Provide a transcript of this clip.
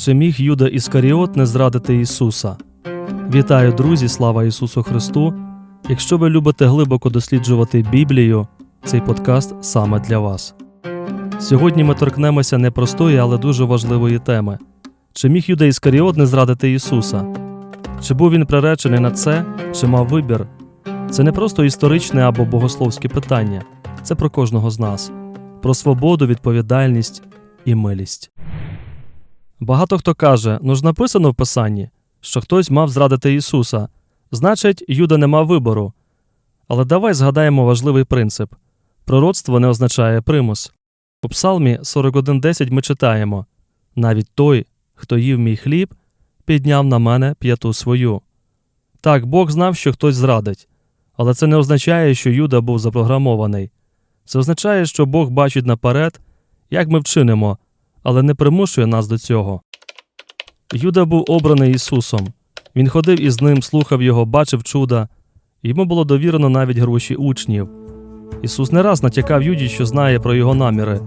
Чи міг Юда Іскаріот не зрадити Ісуса? Вітаю, друзі! Слава Ісусу Христу! Якщо ви любите глибоко досліджувати Біблію, цей подкаст саме для вас. Сьогодні ми торкнемося непростої, але дуже важливої теми: чи міг Юда Іскаріот не зрадити Ісуса? Чи був він приречений на це, чи мав вибір? Це не просто історичне або богословське питання, це про кожного з нас, про свободу, відповідальність і милість. Багато хто каже, ну ж написано в Писанні, що хтось мав зрадити Ісуса, значить, Юда не мав вибору. Але давай згадаємо важливий принцип пророцтво не означає примус. У Псалмі 41.10 ми читаємо навіть той, хто їв мій хліб, підняв на мене п'яту свою. Так, Бог знав, що хтось зрадить, але це не означає, що Юда був запрограмований. Це означає, що Бог бачить наперед, як ми вчинимо, але не примушує нас до цього. Юда був обраний Ісусом. Він ходив із ним, слухав його, бачив чуда. Йому було довірено навіть гроші учнів. Ісус не раз натякав Юді, що знає про його наміри,